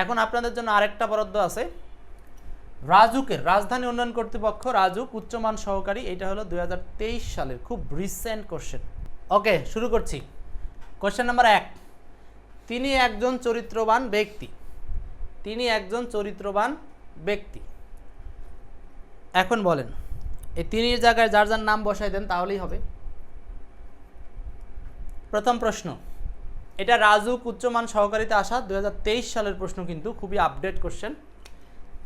এখন আপনাদের জন্য আরেকটা বরাদ্দ আছে। রাজুকের, রাজধানী উন্নয়ন কর্তৃপক্ষ রাজুক উচ্চমান সহকারী, এটা হলো দু হাজার তেইশ সালের খুব রিসেন্ট কোশ্চেন ওকে শুরু করছি। কোশ্চেন নাম্বার এক। তিনি একজন চরিত্রবান ব্যক্তি। তিনি একজন চরিত্রবান ব্যক্তি। এখন বলেন, এই তিনির জায়গায় যার যার নাম বসাই দেন তাহলেই হবে। প্রথম প্রশ্ন এটা রাজুক উচ্চমান সহকারীতে আসা দু হাজার তেইশ সালের প্রশ্ন কিন্তু, খুবই আপডেট কোশ্চেন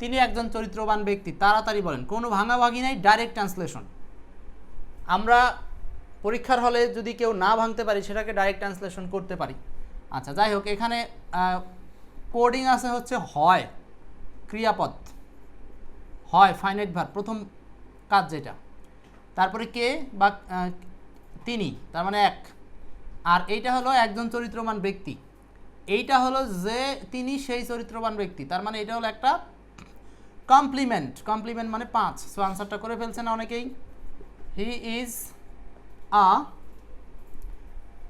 তিনি একজন চরিত্রবান ব্যক্তি, তাড়াতাড়ি বলেন, কোনো ভাঙাভাঙি নাই ডাইরেক্ট ট্রান্সলেশন আমরা পরীক্ষার হলে যদি কেউ না ভাঙতে পারি, সেটাকে ডাইরেক্ট ট্রান্সলেশন করতে পারি। আচ্ছা যাই হোক, এখানে কোডিং আছে হচ্ছে হয়, ক্রিয়াপদ। হয় ফাইনাইট ভার প্রথম কাজ যেটা। তারপরে কে বা তিনি, তার মানে এক। আর এইটা হলো একজন চরিত্রবান ব্যক্তি। এইটা হলো যে তিনি সেই চরিত্রবান ব্যক্তি। তার মানে এটা হলো একটা কমপ্লিমেন্ট কমপ্লিমেন্ট মানে পাঁচ। সো আনসারটা করে ফেলছে না অনেকেই। He is a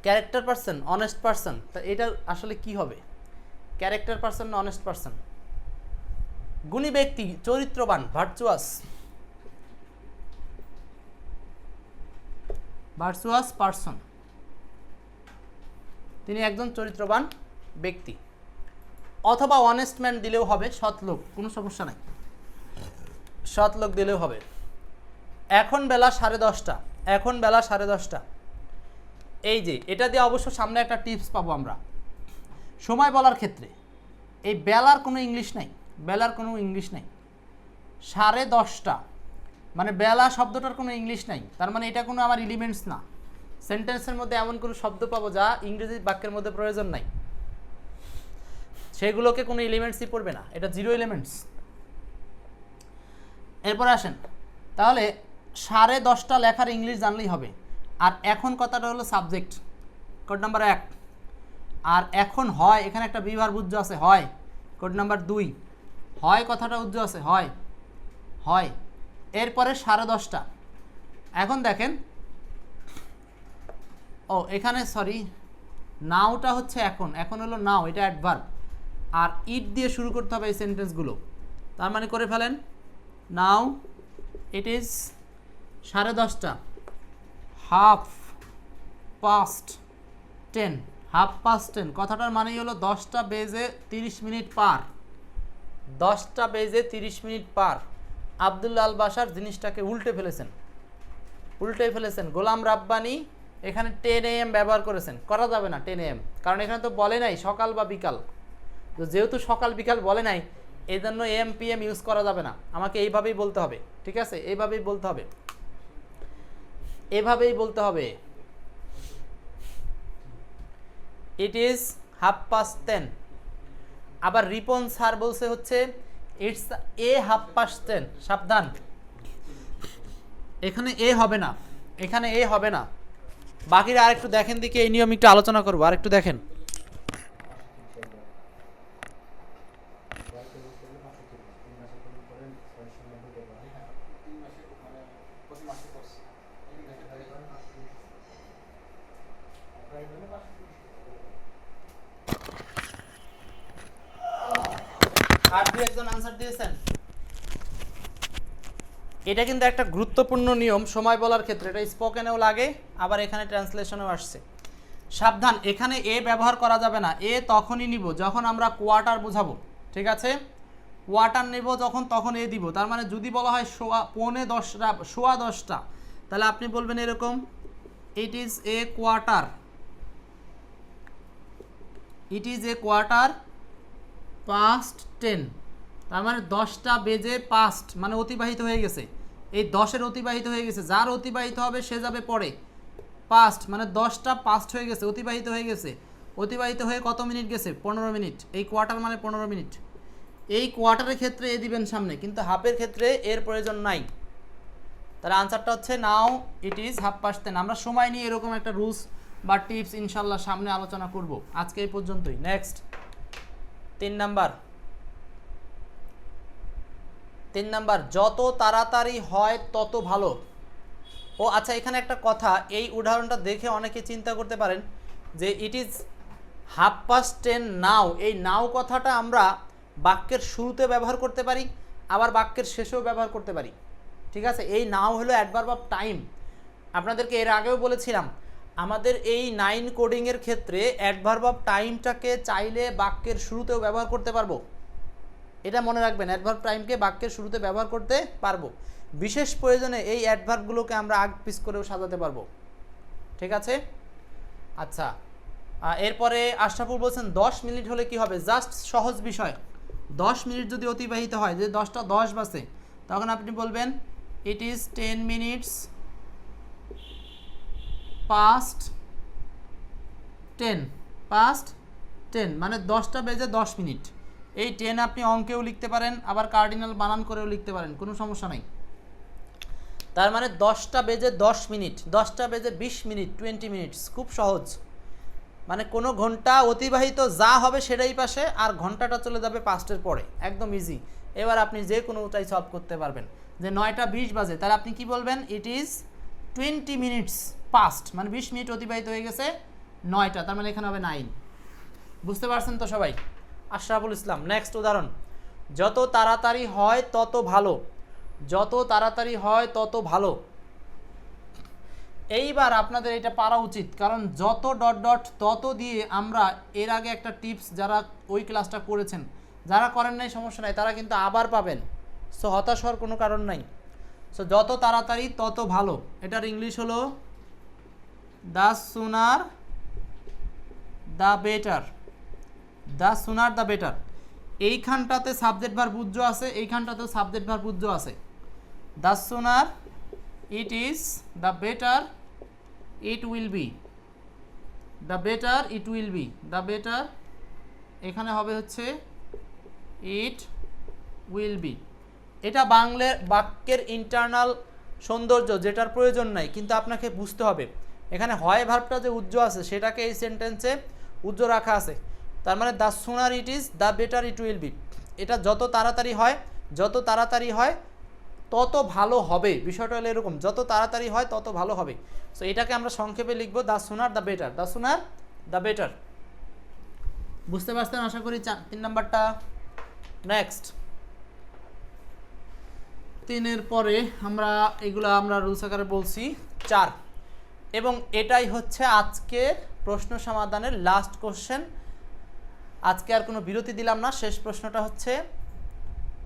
character person honest person তা এটা আসলে কি হবে? ক্যারেক্টার পারসন না অনেস্ট পারসন গুণী ব্যক্তি, চরিত্রবান ভার্চুয়াস ভার্চুয়াস পারসন তিনি একজন চরিত্রবান ব্যক্তি। অথবা অনেস্ট ম্যান দিলেও হবে, সৎ লোক, কোনো সমস্যা নাই। সৎ লোক দিলেও হবে। এখন বেলা সাড়ে দশটা, এখন বেলা সাড়ে দশটা। এই যে, এটা দিয়ে অবশ্য সামনে একটা টিপস পাবো আমরা। সময় বলার ক্ষেত্রে, এই বেলার কোনো ইংলিশ নাই, বেলার কোনো ইংলিশ নাই। সাড়ে দশটা মানে বেলা শব্দটার কোনো ইংলিশ নাই, তার মানে এটা কোনো আমার এলিমেন্টস না। সেন্টেন্সের মধ্যে এমন কোনো শব্দ পাবো যা ইংরেজি বাক্যের মধ্যে প্রয়োজন নাই। সেগুলোকে কোনো এলিমেন্টসই পড়বে না। এটা জিরো এলিমেন্টস এরপর আসেন। তাহলে সাড়ে দশটা লেখার ইংলিশ জানলেই হবে। আর এখন কথাটা হলো সাবজেক্ট কোড নাম্বার এক। আর এখন হয়, এখানে একটা বিভার বুঝ্য আছে, হয়। কোড নাম্বার দুই। হয় কথাটা উজ্জ্ব আছে, হয়। হয়। এরপরে সাড়ে দশটা। এখন দেখেন ও, এখানে সরি নাওটা হচ্ছে এখন এখন হলো নাও এটা অ্যাডভার্ব আর ইট দিয়ে শুরু করতে হবে এই সেন্টেন্সগুলো তার মানে করে ফেলেন নাও ইট ইজ সাড়ে দশটা half past ten half past ten কথাটার মানেই হলো দশটা বেজে তিরিশ মিনিট পার। দশটা বেজে তিরিশ মিনিট পার। আবদুল্লা আল বাসার জিনিসটাকে উল্টে ফেলেছেন। উল্টে ফেলেছেন। গোলাম রাব্বানি এখানে টেন এম ব্যবহার করেছেন। করা যাবে না টেন এম কারণ এখানে তো বলে নাই সকাল বা বিকাল। তো যেহেতু সকাল বিকাল বলে নাই এই জন্য এম পি এম ইউজ করা যাবে না। আমাকে এইভাবেই বলতে হবে, ঠিক আছে? এইভাবেই বলতে হবে। এভাবেই বলতে হবে। It is half past ten আবার রিপন স্যার বলছে হচ্ছে it's a half past ten সাবধান। এখানে এ হবে না। এখানে এ হবে না। বাকিরা আরেকটু দেখেন দিকে, এই নিয়ম একটু আলোচনা করব, আরেকটু দেখেন। আর দু একজন আনসার দিয়েছেন? এটা কিন্তু একটা গুরুত্বপূর্ণ নিয়ম, সময় বলার ক্ষেত্রে। এটা স্পোকেনেও লাগে, আবার এখানে ট্রান্সলেশনেও আসছে। সাবধান, এখানে এ ব্যবহার করা যাবে না, এ তখনই নিব যখন আমরা কোয়ার্টার বোঝাবো, ঠিক আছে? কোয়ার্টার নেব যখন, তখন এ দিব। তার মানে যদি বলা হয় সোয়া, পৌনে দশটা, সোয়া দশটা, তাহলে আপনি বলবেন এরকম it is a quarter it is a quarter past ten তার মানে দশটা বেজে পাস্ট মানে অতিবাহিত হয়ে গেছে। এই দশের অতিবাহিত হয়ে গেছে, যার অতিবাহিত হবে সে যাবে পরে। পাস্ট মানে দশটা পাস্ট হয়ে গেছে, অতিবাহিত হয়ে গেছে। অতিবাহিত হয়ে কত মিনিট গেছে? পনেরো মিনিট। এই কোয়ার্টার মানে পনেরো মিনিট। এই কোয়ার্টারের ক্ষেত্রে এ দিবেন সামনে, কিন্তু হাফের ক্ষেত্রে এর প্রয়োজন নাই। তার আনসারটা হচ্ছে now it is half past আমরা সময় নিয়ে এরকম একটা রুলস বা টিপস ইনশাল্লাহ সামনে আলোচনা করব। আজকে এই পর্যন্তই। নেক্সট তিন নাম্বার তিন নাম্বার, যত তাড়াতাড়ি হয় তত ভালো। ও আচ্ছা এখানে একটা কথা, এই উদাহরণটা দেখে অনেকে চিন্তা করতে পারেন যে it is half past ten now এই নাও কথাটা আমরা বাক্যের শুরুতে ব্যবহার করতে পারি, আবার বাক্যের শেষেও ব্যবহার করতে পারি। ঠিক আছে? এই নাও হলো অ্যাডভার্ব অফ টাইম আপনাদেরকে এর আগেও বলেছিলাম, আমাদের এই নাইন কোডিংয়ের ক্ষেত্রে অ্যাডভার্ব অফ টাইমটাকে চাইলে বাক্যের শুরুতেও ব্যবহার করতে পারব। এটা মনে রাখবেন অ্যাডভার্ব টাইমকে বাক্যের শুরুতে ব্যবহার করতে পারব। বিশেষ প্রয়োজনে এই অ্যাডভার্বগুলোকে আমরা আগ পিস করেও সাজাতে পারব। ঠিক আছে? আচ্ছা এরপরে আশরাফুল বলছেন, দশ মিনিট হলে কি হবে? জাস্ট সহজ বিষয়। দশ মিনিট যদি অতিবাহিত হয় যে দশটা দশ বাজে, তখন আপনি বলবেন it is ten minutes past ten past ten মানে দশটা বেজে দশ মিনিট। এই টেন আপনি অঙ্কেও লিখতে পারেন, আবার কার্ডিনাল বানান করেও লিখতে পারেন, কোনো সমস্যা নাই। তার মানে দশটা বেজে দশ মিনিট, দশটা বেজে বিশ মিনিট টোয়েন্টি মিনিটস খুব সহজ। মানে কোনো ঘণ্টা অতিবাহিত যা হবে সেটাই পাশে, আর ঘন্টাটা চলে যাবে পাঁচটার পরে, একদম ইজি এবার আপনি যে কোনোটাই সলভ করতে পারবেন। যে নয়টা বিশ বাজে, তাহলে আপনি কি বলবেন? It is twenty minutes past মানে বিশ মিনিট অতিবাহিত হয়ে গেছে নয়টা, তার মানে এখানে হবে নাইন বুঝতে পারছেন তো সবাই? আশরাফুল ইসলাম। নেক্সট উদাহরণ। যত তাড়াতাড়ি হয়, তত ভালো। যত তাড়াতাড়ি হয়, তত ভালো। এইবার আপনাদের এটা পারা উচিত, কারণ যত ডট ডট তত দিয়ে আমরা এর আগে একটা টিপস যারা ওই ক্লাসটা করেছেন, যারা করেন নাই, সমস্যা নাই, তারা কিন্তু আবার পাবেন। সো হতাশ হওয়ার কোনো কারণ নাই। সো যত তাড়াতাড়ি, তত ভালো। এটার ইংলিশ হলো the sooner the better the sooner the better. এইখানটাতে সাবজেক্ট ভার বুঝ্য আছে, এইখানটাতেও সাবজেক্ট ভার বুঝ্য আছে। The sooner, it is the better, it will be. The better, it will be. The better, এখানে হবে হচ্ছে, ইট উইল বি। এটা বাংলা বাক্যের ইন্টারনাল সৌন্দর্য, যেটার প্রয়োজন নাই, কিন্তু আপনাকে বুঝতে হবে। এখানে হয় ভার্বটা যে উজ্জ্ব আছে, সেটাকে এই সেন্টেন্সে উজ্জ্ব রাখা আছে। তার মানে the sooner it is the better it will be এটা যত তাড়াতাড়ি হয়, যত তাড়াতাড়ি হয়, তত ভালো হবে। বিষয়টা হলো এরকম, যত তাড়াতাড়ি হয়, তত ভালো হবে। সো এটাকে আমরা সংক্ষেপে লিখব the sooner the better the sooner the better বুঝতে পারছেন আশা করি তিন নাম্বারটা? নেক্সট তিনের পরে আমরা এগুলো আমরা রুলস আকারে বলছি, চার। এবং এটাই হচ্ছে আজকের প্রশ্ন সমাধানের লাস্ট কোশ্চেন আজকে আর কোনো বিরতি দিলাম না। শেষ প্রশ্নটা হচ্ছে,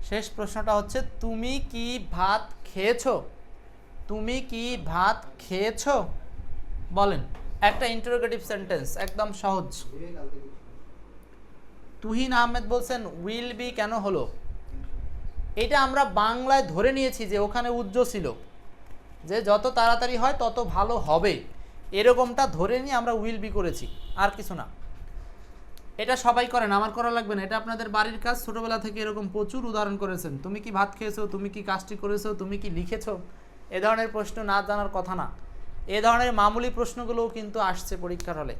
শেষ প্রশ্নটা হচ্ছে, তুমি কি ভাত খেয়েছো? তুমি কি ভাত খেয়েছো? বলেন, একটা ইন্টারোগেটিভ সেন্টেন্স একদম সহজ। তুহিন আহমেদ বলছেন উইল বি কেন হলো? এটা আমরা বাংলায় ধরে নিয়েছি যে ওখানে উজ্জ্ব ছিল। যে যত তাড়াতাড়ি হয়, তত ভালো হবে। এরকমটা ধরে নিয়ে আমরা উইল বি করেছি, আর কিছু না। এটা সবাই করেন আমার করা লাগবে না। এটা আপনাদের বাড়ির কাজ, ছোটবেলা থেকে এরকম প্রচুর উদাহরণ করেছেন। তুমি কি ভাত খেয়েছো, তুমি কি কাজটি করেছ, তুমি কি লিখেছো? এ ধরনের প্রশ্ন না জানার কথা না। এ ধরনের মামুলি প্রশ্নগুলোও কিন্তু আসছে পরীক্ষার হলে।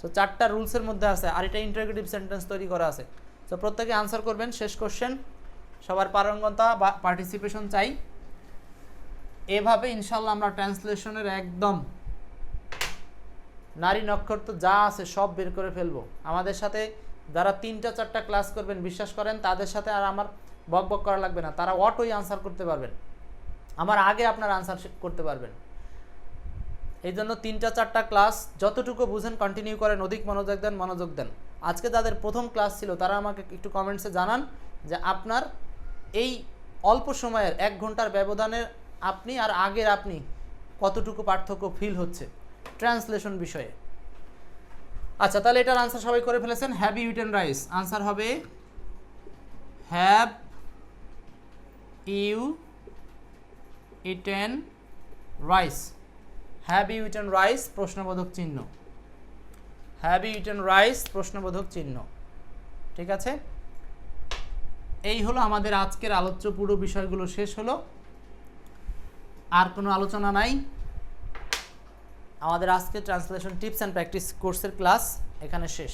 সো চারটা রুলসের মধ্যে আছে, আর এটা ইন্টারগ্রেটিভ সেন্টেন্স তৈরি করা আছে। সো প্রত্যেকে আনসার করবেন, শেষ কোশ্চেন সবার পারঙ্গতা বা পার্টিসিপেশন চাই। এভাবে ইনশাল্লাহ আমরা ট্রান্সলেশনের একদম নারী নক্ষত্র যা আছে সব বের করে ফেলব। আমাদের সাথে যারা তিনটা, চারটা ক্লাস করবেন, বিশ্বাস করেন, তাদের সাথে আর আমার বক বক করা লাগবে না। তারা অটোই আনসার করতে পারবেন। আমার আগে আপনার আনসার করতে পারবেন। এই জন্য তিনটা, চারটা ক্লাস যতটুকু বুঝেন কন্টিনিউ করেন, অধিক মনোযোগ দেন মনোযোগ দেন। আজকে যাদের প্রথম ক্লাস ছিল, তারা আমাকে একটু কমেন্টসে জানান যে আপনার এই অল্প সময়ের এক ঘণ্টার ব্যবধানে আপনি আর আগের আপনি কতটুকু পার্থক্য ফিল হচ্ছে। ট্রান্সলেশন বিষয়ে। আচ্ছা তাহলে এটার আনসার সবাই করে ফেলেছেন? হ্যাভ ইউ রাইস আনসার হবে have you eaten rice have you rice প্রশ্নবোধক চিহ্ন। হ্যাভ ইউ রাইস প্রশ্নবোধক চিহ্ন। ঠিক আছে? এই হলো আমাদের আজকের আলোচ্য পুরো বিষয়গুলো। শেষ হলো। আর কোনো আলোচনা নাই। আমাদের আজকে ট্রান্সলেশন টিপস অ্যান্ড প্র্যাকটিস কোর্সের ক্লাস এখানে শেষ।